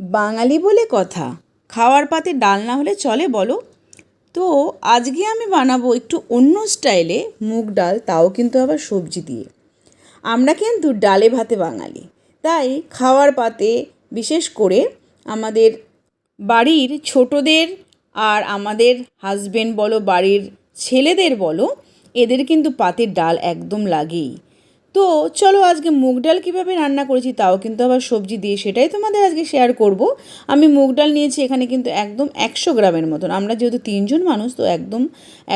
বাঙালি বলে কথা। খাওয়ার পাতে ডাল না হলে চলে বলো। তো আজকে আমি বানাবো একটু অন্য স্টাইলে মুগ ডাল, তাও কিন্তু আবার সবজি দিয়ে। আমরা কিন্তু ডালে ভাতে বাঙালি। তাই খাওয়ার পাতে বিশেষ করে আমাদের বাড়ির ছোটদের আর আমাদের হাজবেন্ড বলো, বাড়ির ছেলেদের বলো, এদের কিন্তু পাতের ডাল একদম লাগেই। তো চলো আজকে মুগ ডাল কীভাবে রান্না করেছি তাও কিন্তু আবার সবজি দিয়ে সেটাই তোমাদের আজকে শেয়ার করব। আমি মুগ ডাল নিয়েছি এখানে কিন্তু একদম একশো গ্রামের মতন। আমরা যেহেতু তিনজন মানুষ, তো একদম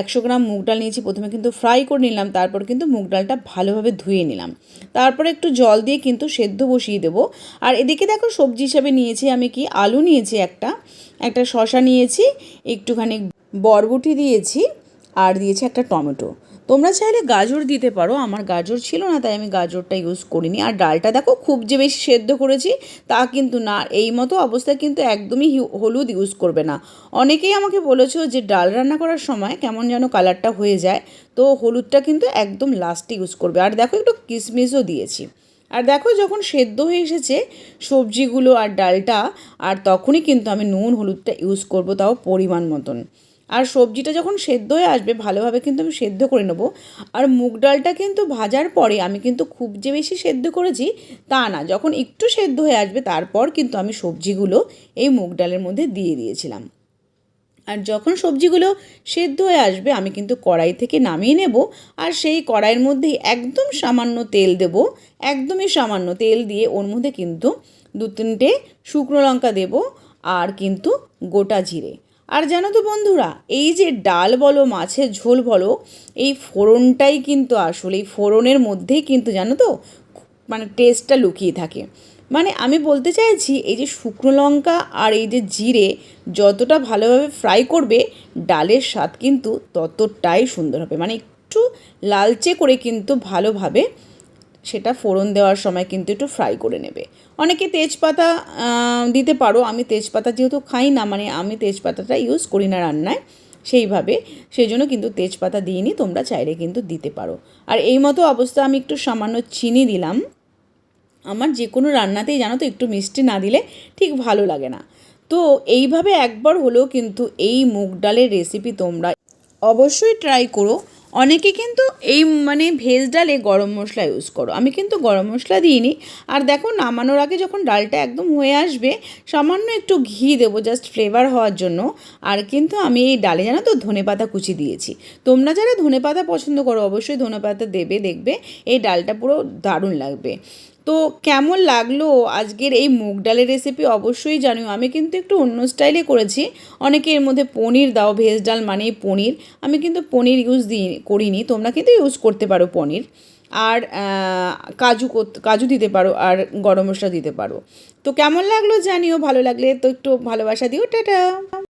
একশো গ্রাম মুগ ডাল নিয়েছি। প্রথমে কিন্তু ফ্রাই করে নিলাম, তারপর কিন্তু মুগ ডালটা ভালোভাবে ধুয়ে নিলাম। তারপরে একটু জল দিয়ে কিন্তু সেদ্ধ বসিয়ে দেবো। আর এদিকে দেখো সবজি হিসাবে নিয়েছি আমি কি? আলু নিয়েছি একটা একটা শশা নিয়েছি, একটুখানি বরবটি দিয়েছি, আর দিয়েছি একটা টমেটো। তোমরা চাইলে গাজর দিতে পারো, আমার গাজর ছিল না, তাই আমি গাজরটা ইউজ করিনি। আর ডালটা দেখো, খুব যে বেশি সেদ্ধ করেছি, তা কিন্তু না, এই মতো অবস্থায় কিন্তু একদমই হলুদ ইউজ করবে না। অনেকেই আমাকে বলেছ যে ডাল রান্না করার সময় কেমন যেন কালারটা হয়ে যায়, তো হলুদটা কিন্তু একদম লাস্টে ইউজ করবে। আর দেখো, একটু কিশমিশও দিয়েছি। আর দেখো, যখন সেদ্ধ হয়ে এসেছে, সবজিগুলো আর ডালটা, আর তখনই কিন্তু আমি নুন, হলুদটা ইউজ করব, তাও পরিমাণ মতন। আর সবজিটা যখন সেদ্ধ হয়ে আসবে, ভালোভাবে কিন্তু আমি সেদ্ধ করে নেব। আর মুগ ডালটা কিন্তু ভাজার পরে আমি কিন্তু খুব যে বেশি সেদ্ধ করেছি তা না, যখন একটু সেদ্ধ হয়ে আসবে তারপর কিন্তু আমি সবজিগুলো এই মুগ ডালের মধ্যে দিয়ে দিয়েছিলাম। আর যখন সবজিগুলো সেদ্ধ হয়ে আসবে, আমি কিন্তু কড়াই থেকে নামিয়ে নেব আর সেই কড়াইয়ের মধ্যেই একদম সামান্য তেল দেব, একদমই সামান্য তেল দিয়ে ওর মধ্যে কিন্তু দু তিনটে শুকনো লঙ্কা দেব আর কিন্তু গোটা জিরে। আর জানো তো বন্ধুরা, এই যে ডাল বলো, মাছের ঝোল বলো, এই ফোড়নটাই কিন্তু আসলে, এই ফোড়নের মধ্যেই কিন্তু জানো তো মানে টেস্টটা লুকিয়ে থাকে। মানে আমি বলতে চাইছি, এই যে শুকনো লঙ্কা আর এই যে জিরে যতটা ভালোভাবে ফ্রাই করবে, ডালের স্বাদ কিন্তু ততটাই সুন্দর হবে। মানে একটু লালচে করে কিন্তু ভালোভাবে সেটা ফোড়ন দেওয়ার সময় কিন্তু একটু ফ্রাই করে নেবে। অনেকে তেজপাতা দিতে পারো। আমি তেজপাতা যেহেতু খাই না মানে আমি তেজপাতাটা ইউজ করি না রান্নায়, সেইভাবে। সেই জন্য কিন্তু তেজপাতা দিইনি, তোমরা চাইলে কিন্তু দিতে পারো। আর এই মতো অবস্থা আমি একটু সামান্য চিনি দিলাম। আমার যে কোনো রান্নাতেই জানো তো, একটু মিষ্টি না দিলে ঠিক ভালো লাগে না। তো এইভাবে একবার হলেও কিন্তু এই মুগ ডালের রেসিপি তোমরা অবশ্যই ট্রাই করো। অনেকে কিন্তু এই মানে ভেজ ডালে গরম মশলা ইউজ করো। আমি কিন্তু গরম মশলা দিইনি। আর দেখো, নামানোর আগে যখন ডালটা একদম হয়ে আসবে, সামান্য একটু ঘি দেবো জাস্ট ফ্লেভার হওয়ার জন্য। আর কিন্তু আমি এই ডালে জানো তো ধনে পাতা কুচি দিয়েছি। তোমরা যারা ধনে পাতা পছন্দ করো, অবশ্যই ধনে পাতা দেবে, দেখবে এই ডালটা পুরো দারুণ লাগবে। তো কেমন লাগল আজকের এই মুগ ডালের রেসিপি অবশ্যই জানিও। আমি কিন্তু একটু অন্য স্টাইলে করেছি। অনেকে এর মধ্যে পনির দাও, ভেজ ডাল মানেই পনির। আমি কিন্তু পনির ইউজ দিই, করিনি। তোমরা কিন্তু ইউজ করতে পারো পনির। আর কাজু কাজু দিতে পারো আর গরম মশলা দিতে পারো। তো কেমন লাগল জানিও। ভালো লাগলে তো একটু ভালোবাসা দিও। টাটা!